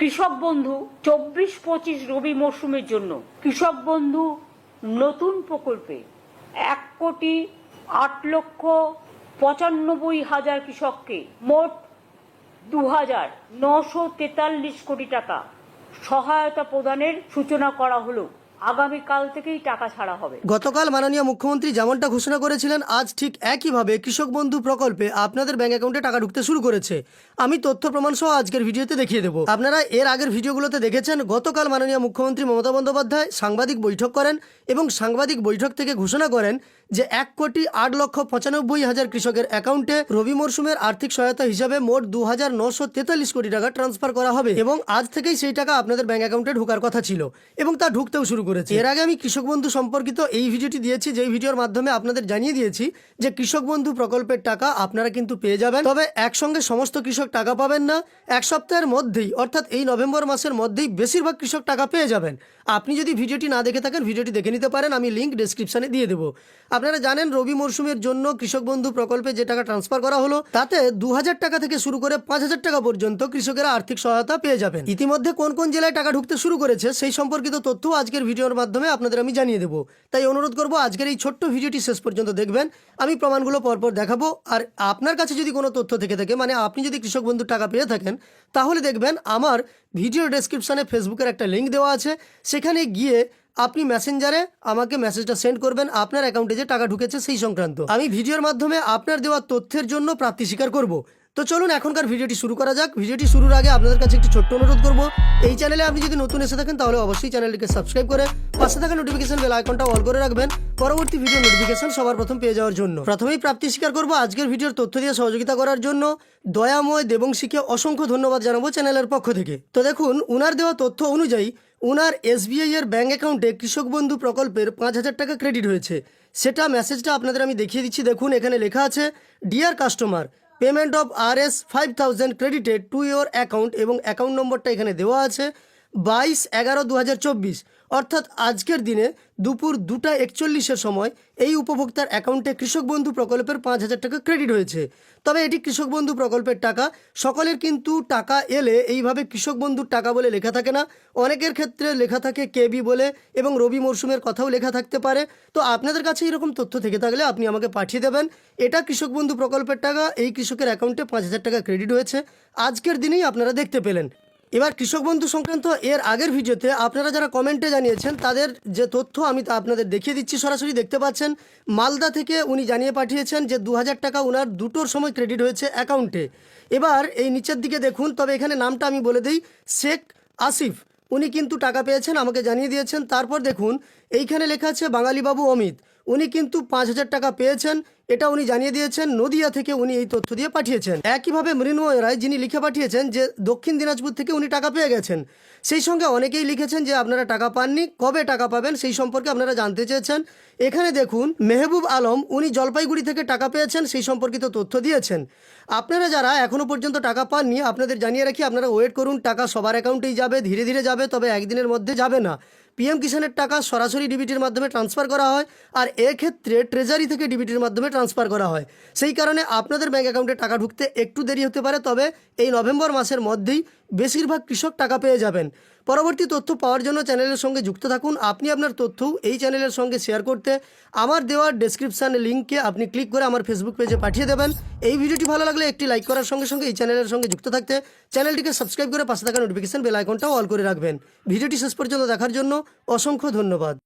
কৃষক বন্ধু, চব্বিশ পঁচিশ রবি মরশুমের জন্য। কৃষক বন্ধু, নতুন প্রকল্পে এক কোটি আট লক্ষ পঁচানব্বই হাজার কৃষককে মোট দু হাজার নশো তেতাল্লিশ কোটি টাকা সহায়তা প্রদানের সূচনা করা হলো। আগামীকাল থেকেই টাকা ছাড়া হবে। গতকাল মাননীয় মুখ্যমন্ত্রী যেমনটা ঘোষণা করেছিলেন, আজ ঠিক একইভাবে কৃষক বন্ধু প্রকল্পে আপনাদের ব্যাংক অ্যাকাউন্টে টাকা ঢুকতে শুরু করেছে। আমি তথ্য প্রমাণ সহ আজকের ভিডিওতে দেখিয়ে দেবো। আপনারা এর আগের ভিডিওগুলোতে দেখেছেন, গতকাল মাননীয় মুখ্যমন্ত্রী মমতা বন্দ্যোপাধ্যায় সাংবাদিক বৈঠক করেন এবং সাংবাদিক বৈঠক থেকে ঘোষণা করেন যে এক কোটি আট লক্ষ পঁচানব্বই হাজার কৃষকের অ্যাকাউন্টে রবি মরশুমের আর্থিক সহায়তা হিসাবে মোট দু হাজার নশো তেতাল্লিশ কোটি টাকা ট্রান্সফার করা হবে এবং আজ থেকেই সেই টাকা আপনাদের ব্যাংক অ্যাকাউন্টে ঢোকার কথা ছিল এবং তা ঢুকতেও শুরু করেছে। এর আগে আমি কৃষক বন্ধু সম্পর্কিত এই ভিডিওটি দিয়েছি, যেই ভিডিওর মাধ্যমে আপনাদের জানিয়ে দিয়েছি যে কৃষক বন্ধু প্রকল্পের টাকা আপনারা কিন্তু পেয়ে যাবেন। তবে একসঙ্গে সমস্ত কৃষক টাকা পাবেন না, এক সপ্তাহের মধ্যেই, অর্থাৎ এই নভেম্বর মাসের মধ্যেই বেশিরভাগ কৃষক টাকা পেয়ে যাবেন। আপনি যদি ভিডিওটি না দেখে থাকেন, ভিডিওটি দেখে নিতে পারেন, আমি লিঙ্ক ডেসক্রিপশনে দিয়ে দেবো। আপনারা জানেন, রবি মরশুমের জন্য কৃষক বন্ধু প্রকল্পে যে টাকা ট্রান্সফার করা হলো, তাতে দু হাজার টাকা থেকে শুরু করে পাঁচ হাজার টাকা পর্যন্ত কৃষকেরা আর্থিক সহায়তা পেয়ে যাবেন। ইতিমধ্যে কোন কোন জেলায় টাকা ঢুকতে শুরু করেছে, সেই সম্পর্কিত তথ্য আজকের ভিডিওর মাধ্যমে আপনাদের আমি জানিয়ে দেবো। তাই অনুরোধ করব, আজকের এই ছোট্ট ভিডিওটি শেষ পর্যন্ত দেখবেন। আমি প্রমাণগুলো পরপর দেখাবো। আর আপনার কাছে যদি কোনো তথ্য থেকে থাকে মানে আপনি যদি কৃষক বন্ধুর টাকা পেয়ে থাকেন, তাহলে দেখবেন আমার ভিডিও ডেসক্রিপশানে ফেসবুকের একটা লিঙ্ক দেওয়া আছে। সেখানে গিয়ে আপনি মেসেঞ্জারে আমাকে মেসেজটা সেন্ড করবেন, আপনার অ্যাকাউন্টে যে টাকা ঢুকেছে সেই সংক্রান্ত। আমি ভিডিওর মাধ্যমে আপনার দেওয়া তথ্যের জন্য প্রাপ্তি স্বীকার করব। তো চলুন এখনকার ভিডিওটি শুরু করা যাক। ভিডিওটি শুরুর আগে আপনাদের কাছে একটি ছোট্ট অনুরোধ করব, এই চ্যানেলে আপনি যদি নতুন এসে থাকেন, তাহলে অবশ্যই চ্যানেলটিকে সাবস্ক্রাইব করে পাশে থাকা নোটিফিকেশন বেল আইকনটা অল করে রাখবেন। পরবর্তী ভিডিও নোটিফিকেশন সবার প্রথম পেয়ে যাওয়ার জন্য। প্রথমেই প্রাপ্তি স্বীকার করব আজকের ভিডিওর তথ্য দিয়ে সহযোগিতা করার জন্য। দয়াময় দেবংশীকে অসংখ্য ধন্যবাদ জানাব চ্যানেলের পক্ষ থেকে। তো দেখুন, উনার দেওয়া তথ্য অনুযায়ী উনার এসবিআই এর ব্যাঙ্ক অ্যাকাউন্টে কৃষক বন্ধু প্রকল্পের পাঁচ হাজার টাকা ক্রেডিট হয়েছে। সেটা মেসেজটা আপনাদের আমি দেখিয়ে দিচ্ছি। দেখুন, এখানে লেখা আছে dear customer payment of R S five thousand credited to your account এবং অ্যাকাউন্ট নম্বরটা এখানে দেওয়া আছে। বাইশ এগারো দু অর্থাৎ আজকের দিনে দুপুর দুটা একচল্লিশের সময় এই উপভোক্তার অ্যাকাউন্টে কৃষক বন্ধু প্রকল্পের পাঁচ হাজার টাকা ক্রেডিট হয়েছে। তবে এটি কৃষক বন্ধু প্রকল্পের টাকা। সকলের কিন্তু টাকা এলে এইভাবে কৃষক বন্ধুর টাকা বলে লেখা থাকে না। অনেকের ক্ষেত্রে লেখা থাকে কেবি বলে এবং রবি মরশুমের কথাও লেখা থাকতে পারে। তো আপনাদের কাছে এরকম তথ্য থেকে থাকলে আপনি আমাকে পাঠিয়ে দেবেন। এটা কৃষক বন্ধু প্রকল্পের টাকা, এই কৃষকের অ্যাকাউন্টে পাঁচ হাজার টাকা ক্রেডিট হয়েছে। আজকের দিনেই আপনারা দেখতে পেলেন। এবার কৃষক বন্ধু সংক্রান্ত এর আগের ভিডিওতে আপনারা যারা কমেন্টে জানিয়েছেন, তাদের যে তথ্য আমি তা আপনাদের দেখিয়ে দিচ্ছি। সরাসরি দেখতে পাচ্ছেন, মালদা থেকে উনি জানিয়ে পাঠিয়েছেন যে দু হাজার টাকা ওনার দুটোর সময় ক্রেডিট হয়েছে অ্যাকাউন্টে। এবার এই নিচের দিকে দেখুন, তবে এখানে নামটা আমি বলে দিই, শেখ আসিফ। উনি কিন্তু টাকা পেয়েছেন, আমাকে জানিয়ে দিয়েছেন। তারপর দেখুন, এইখানে লেখা আছে, বাঙালিবাবু অমিত। উনি কিন্তু পাঁচ হাজার টাকা পেয়েছেন, এটা উনি জানিয়ে দিয়েছেন, নদিয়া থেকে উনি এই তথ্য দিয়ে পাঠিয়েছেন। একইভাবে মৃন্ময় রায় যিনি লিখে পাঠিয়েছেন যে দক্ষিণ দিনাজপুর থেকে উনি টাকা পেয়ে গেছেন, সেই সঙ্গে অনেকেই লিখেছেন যে আপনারা টাকা পাননি, কবে টাকা পাবেন সেই সম্পর্কে আপনারা জানতে চেয়েছেন। এখানে দেখুন, মেহবুব আলম উনি জলপাইগুড়ি থেকে টাকা পেয়েছেন, সেই সম্পর্কিত তথ্য দিয়েছেন। আপনারা যারা এখনও পর্যন্ত টাকা পাননি, আপনাদের জানিয়ে রাখি, আপনারা ওয়েট করুন, টাকা সবার অ্যাকাউন্টেই যাবে, ধীরে ধীরে যাবে, তবে একদিনের মধ্যে যাবে না। পিএম কিষাণের টাকা সরাসরি ডিবিটির মাধ্যমে ট্রান্সফার করা হয় আর এক্ষেত্রে ট্রেজারি থেকে ডিবিটির মাধ্যমে ট্রান্সফার করা হয়। সেই কারণে আপনাদের ব্যাঙ্ক অ্যাকাউন্টে টাকা ঢুকতে একটু দেরি হতে পারে, তবে এই নভেম্বর মাসের মধ্যেই বেশিরভাগ কৃষক টাকা পেয়ে যাবেন। পরবর্তী তথ্য পাওয়ার জন্য চ্যানেলের সঙ্গে যুক্ত থাকুন। আপনি আপনার তথ্য এই চ্যানেলের সঙ্গে শেয়ার করতে আমার দেওয়া ডেসক্রিপশান লিঙ্কে আপনি ক্লিক করে আমার ফেসবুক পেজে পাঠিয়ে দেবেন। এই ভিডিওটি ভালো লাগলে একটি লাইক করার সঙ্গে সঙ্গে এই চ্যানেলের সঙ্গে যুক্ত থাকতে চ্যানেলটিকে সাবস্ক্রাইব করে পাশে থাকা নোটিফিকেশন বেল আইকনটাও অল করে রাখবেন। ভিডিওটি শেষ পর্যন্ত দেখার জন্য অসংখ্য ধন্যবাদ।